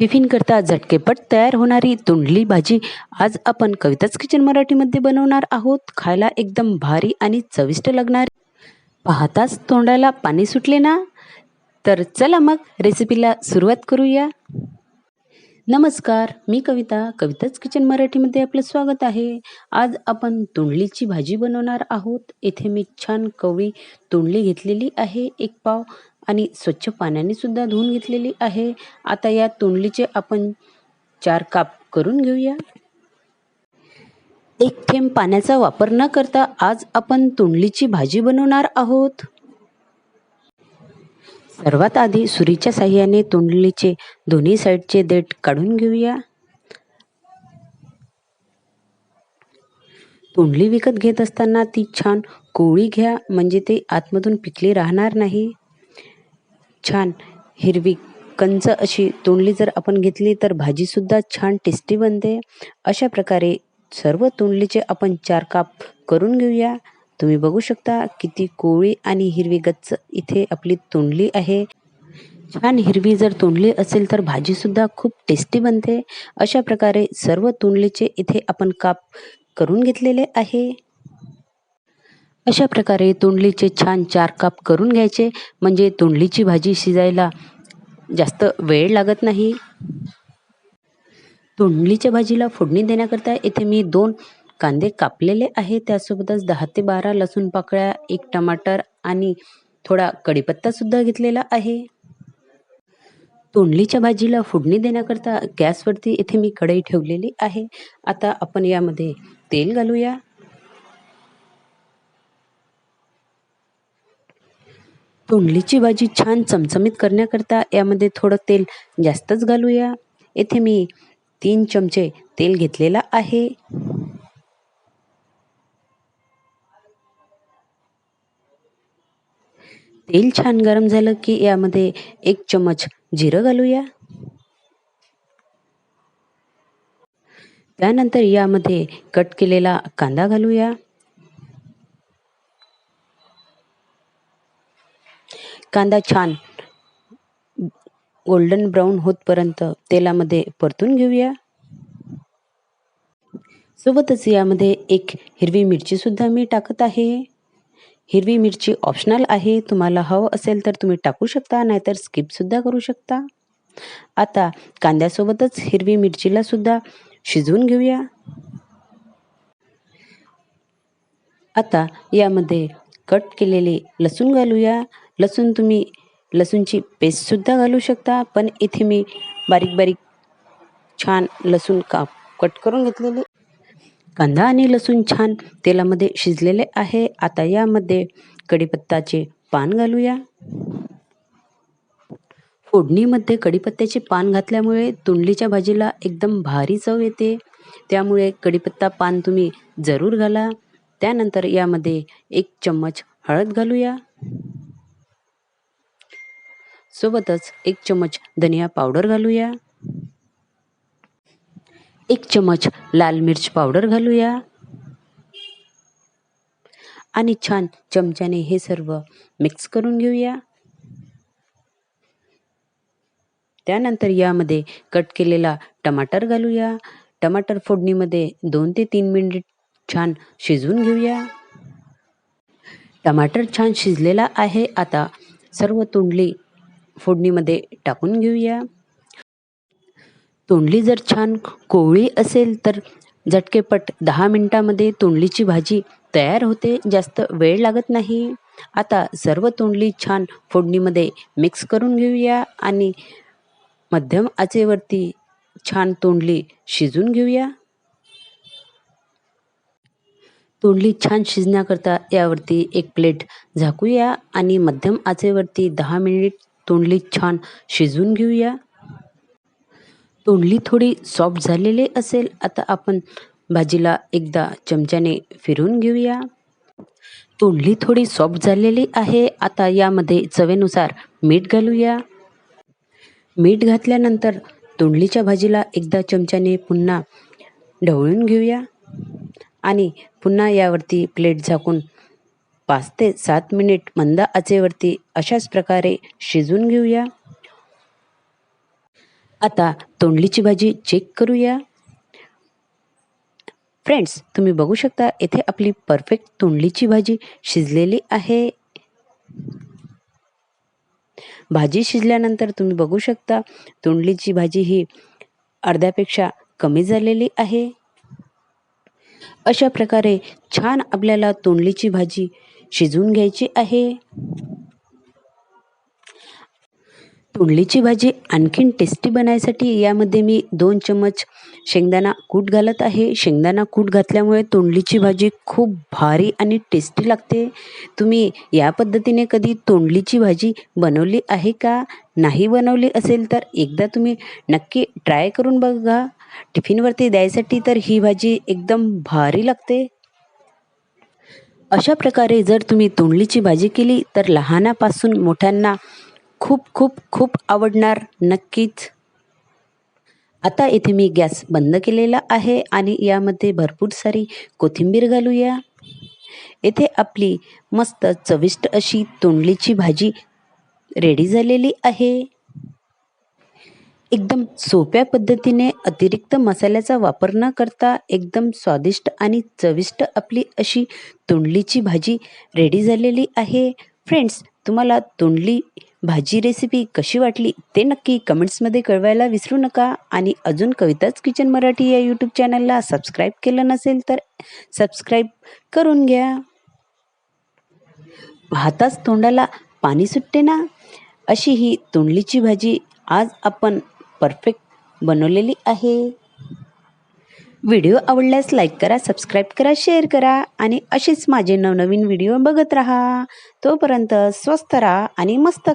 टिफिनकरता झटकेपट तयार होणारी तोंडली भाजी आज आपण कविताच किचन मराठीमध्ये बनवणार आहोत. खायला एकदम भारी आणि चविष्ट लागणार. पाहताच तोंडाला पाणी सुटले ना? तर चला मग रेसिपीला सुरुवात करूया. नमस्कार मी कविता कविताच किचन मराठीमध्ये आपलं स्वागत आहे. आज आपण तोंडलीची भाजी बनवणार आहोत. इथे मी छान कवळी तोंडली घेतलेली आहे एक पाव आणि स्वच्छ पाण्याने सुद्धा धुवून घेतलेली आहे. आता या तोंडलीचे आपण चार काप करून घेऊया. एक थेंब पाण्याचा वापर न करता आज आपण तोंडलीची भाजी बनवणार आहोत. सर्वात आधी सुरीच्या साह्याने तोंडलीचे दोन्ही साईडचे देठ काढून घेऊया. तोंडली विकत घेत असताना ती छान कोवळी घ्या म्हणजे ते आतमधून पिकली राहणार नाही. छान हिरवी कंच अशी तोंडली जर आपण घेतली तर भाजीसुद्धा छान टेस्टी बनते. अशा प्रकारे सर्व तोंडलीचे आपण चार काप करून घेऊया. तुम्ही बघू शकता किती कोळी आणि हिरवी गच्च इथे आपली तोंडली आहे. छान हिरवी जर तोंडली असेल तर भाजीसुद्धा खूप टेस्टी बनते. अशा प्रकारे सर्व तोंडलीचे इथे आपण काप करून घेतलेले आहे. अशा प्रकारे तोंडलीचे छान चार काप करून घ्यायचे. म्हणजे तोंडलीची भाजी शिजायला जास्त वेळ लागत नाही. तोंडलीच्या भाजीला फोडणी देण्याकरता इथे मी दोन कांदे कापलेले आहे त्यासोबतच दहा ते बारा लसूण पाकळ्या एक टमाटर आणि थोडा कढीपत्तासुद्धा घेतलेला आहे. तोंडलीच्या भाजीला फोडणी देण्याकरता गॅसवरती येथे मी कढई ठेवलेली आहे. आता आपण यामध्ये तेल घालूया. तोंडलीची भाजी छान चमचमीत करण्याकरता यामध्ये थोडं तेल जास्तच घालूया. येथे मी तीन चमचे तेल घेतलेला आहे. तेल छान गरम झालं की यामध्ये एक चमच जिरं घालूया. त्यानंतर यामध्ये कट केलेला कांदा घालूया. कांदा छान गोल्डन ब्राऊन होतपर्यंत तेलामध्ये परतून घेऊया. सोबतच यामध्ये एक हिरवी मिरचीसुद्धा मी टाकत आहे. हिरवी मिरची ऑप्शनल आहे. तुम्हाला हवं असेल तर तुम्ही टाकू शकता नाहीतर स्किपसुद्धा करू शकता. आता कांद्यासोबतच हिरवी मिरचीला सुद्धा शिजवून घेऊया. आता यामध्ये कट केलेले लसूण घालूया. लसूण तुम्ही लसूणची पेस्टसुद्धा घालू शकता पण इथे मी बारीक बारीक छान लसूण काप कट करून घेतलेले. कांदा आणि लसूण छान तेलामध्ये शिजलेले आहे. आता यामध्ये कढीपत्ताचे पान घालूया. फोडणीमध्ये कढीपत्त्याचे पान घातल्यामुळे तोंडलीच्या भाजीला एकदम भारी चव येते. त्यामुळे कढीपत्ता पान तुम्ही जरूर घाला. त्यानंतर यामध्ये एक चम्मच हळद घालूया. सोबतच एक चम्मच धनिया पावडर घालूया. एक चमच लाल मिर्च पावडर घालूया. आणि छान चमच्याने हे सर्व मिक्स करून घेऊया. त्यानंतर यामध्ये कट केलेला टमाटर घालूया. टमाटर फोडणीमध्ये दोन ते तीन मिनिट छान शिजवून घेऊया. टमाटर छान शिजलेला आहे. आता सर्व तोंडली फोडणीमध्ये टाकून घेऊया. तोंडली जर छान कोवळी असेल तर झटकेपट दहा मिनटामध्ये तोंडलीची भाजी तयार होते जास्त वेळ लागत नाही. आता सर्व तोंडली छान फोडणीमध्ये मिक्स करून घेऊया आणि मध्यम आचेवरती छान तोंडली शिजून घेऊया. तोंडली छान शिजण्याकरता यावरती एक प्लेट झाकूया आणि मध्यम आचेवरती दहा मिनिट तोंडली छान शिजून घेऊया. तोंडली थोडी सॉफ्ट झालेली असेल आता आपण भाजीला एकदा चमच्याने फिरून घेऊया. तोंडली थोडी सॉफ्ट झालेली आहे आता यामध्ये चवेनुसार मीठ घालूया. मीठ घातल्यानंतर तोंडलीच्या भाजीला एकदा चमच्याने पुन्हा ढवळून घेऊया. आणि पुन्हा यावरती प्लेट झाकून पाच ते सात मिनिट मंद आचेवरती अशाच प्रकारे शिजवून घेऊया. आता तोंडलीची भाजी चेक करूया. फ्रेंड्स तुम्ही बघू शकता येथे आपली परफेक्ट तोंडलीची भाजी शिजलेली आहे. भाजी शिजल्यानंतर तुम्ही बघू शकता तोंडलीची भाजी ही अर्ध्यापेक्षा कमी झालेली आहे. अशा प्रकारे छान आपल्याला तोंडलीची भाजी शिजवून घ्यायची आहे. तोंडलीची भाजी आणखीन टेस्टी बनायसाठी यामध्ये मी दोन चम्मच शेंगदाणा कूट घालत आहे. शेंगदाणा कूट घातल्यामुळे तोंडलीची भाजी खूप भारी आणि टेस्टी लागते. तुम्ही या पद्धतीने कधी तोंडलीची भाजी बनवली आहे का? नाही बनवली असेल तर एकदा तुम्ही नक्की ट्राय करून बघा. टिफिनवरती द्यायसाठी तर ही भाजी एकदम भारी लागते. अशा प्रकारे जर तुम्ही तोंडलीची भाजी केली तर लहानापासून मोठ्यांना खूप खूप खूप आवडणार नक्कीच. आता इथे मी गॅस बंद केलेला आहे आणि यामध्ये भरपूर सारी कोथिंबीर घालूया. येथे आपली मस्त चविष्ट अशी तोंडलीची भाजी रेडी झालेली आहे. एकदम सोप्या पद्धतीने अतिरिक्त मसाल्याचा वापर न करता एकदम स्वादिष्ट आणि चविष्ट आपली अशी तोंडलीची भाजी रेडी झालेली आहे. फ्रेंड्स तुम्हाला तोंडली भाजी रेसिपी कशी वाटली ते नक्की कमेंट्समध्ये कळवायला विसरू नका आणि अजून कविताच किचन मराठी या यूट्यूब चॅनलला सबस्क्राईब केलं नसेल तर सबस्क्राईब करून घ्या. भाताच तोंडाला पाणी सुटते ना? अशी ही तोंडलीची भाजी आज आपण परफेक्ट बनवलेली आहे. व्हिडिओ आवडल्यास लाईक करा सबस्क्राईब करा शेअर करा आणि असेच माझे नवनवीन व्हिडिओ बघत राहा. तोपर्यंत स्वस्त राहा आणि मस्त